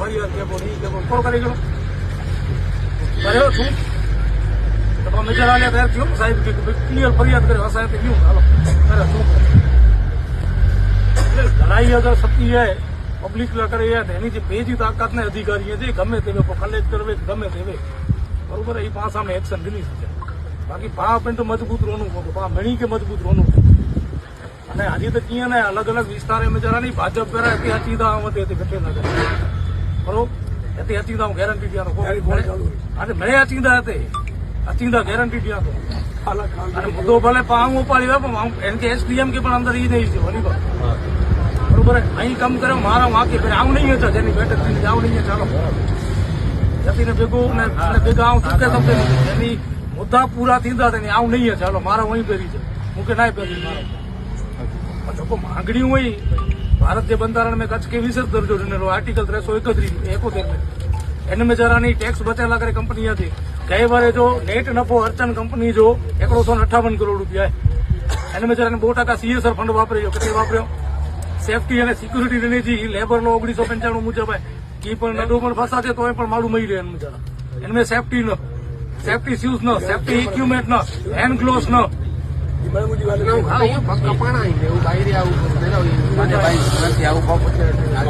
ભર્યો તે બોલી તે કોણ કરી ગયો? કર્યો છું. તો પણ નજર આવ્યા ત્યારે થયું. સાહેબ ક્લિયર ફરિયાદ કર્યો સાહેબ ગયું હાલો. કરે શું એટલે લડાઈ અગર થતી હોય પબ્લિક કરે યાર, એની જે બેજી તાકાતના અધિકારીએ છે ગમે તે લોકો કલેક્ટર હોય ગમે તે હોય. બરોબર, એ પા સામે એક્શન લીધી છે. બાકી પા આપણે તો મજબૂત રોનું પા મણી કે મજબૂત રોનું અને આજે તો ક્યાં ને અલગ અલગ વિસ્તારે મેં જરા નહીં, ભાજપ પહેરા ત્યાંથી તો આમ હતી ઘટે ના હતી અચિંદા હું ગેરંટી ત્યાં અને મેં અચિંદા હતી. અચિંદા ગેરંટી ત્યાં હતો અને મુદ્દો ભલે આમ ઉપાડી હોય પણ એમ કે એસડીએમ કે પણ અંદર એ નહીં છે વળી બરોબર અહીં કામ કરે મારા વાંકી ભાઈ આવું નહીં હતા જેની બેઠક થઈને આવું નહીં ચાલો. જતીને ભેગું ને ભેગા આવું ચૂકે તમને એની મુદ્દા પૂરા થીંદા તેને આવું નહીં ચાલો મારા વહીં પહેરી છે. હું કે ના પહેરી મારા જોકો માંગણી હોય ભારતીય બંધારણ મેં કચ્છ के વિશેષ દરજ્જો જનેલો આર્ટિકલ ત્રણસો એકત્રીસ એકોતેર મેં. એનમે જરાની ટેક્સ બચાલા કરે કંપની હતી. ગઈ વારે જો નેટ નફો અર્ચન કંપની જો એકડોસો અઠાવન કરોડ રૂપિયા એનમે જરાને બહુ ટકા સીએસઆર ફંડ વાપર્યો. કેટલે વાપર્યો? સેફટી અને સિક્યુરિટી રિલેજી લેબર લો ઓગણીસો પંચાણું મુજબ એ પણ નડું પણ ફસાશે તોય પણ મારું મળી રહે એનમે જરા એનમે સેફટી ન સેફટી શૂઝ ન સેફટી ઇક્વિપમેન્ટ ન હેન્ડ ગ્લોવ્સ ન. કપાણા એવું બહાર આવું ગયા. એવું બાયરે આવું કરેલું.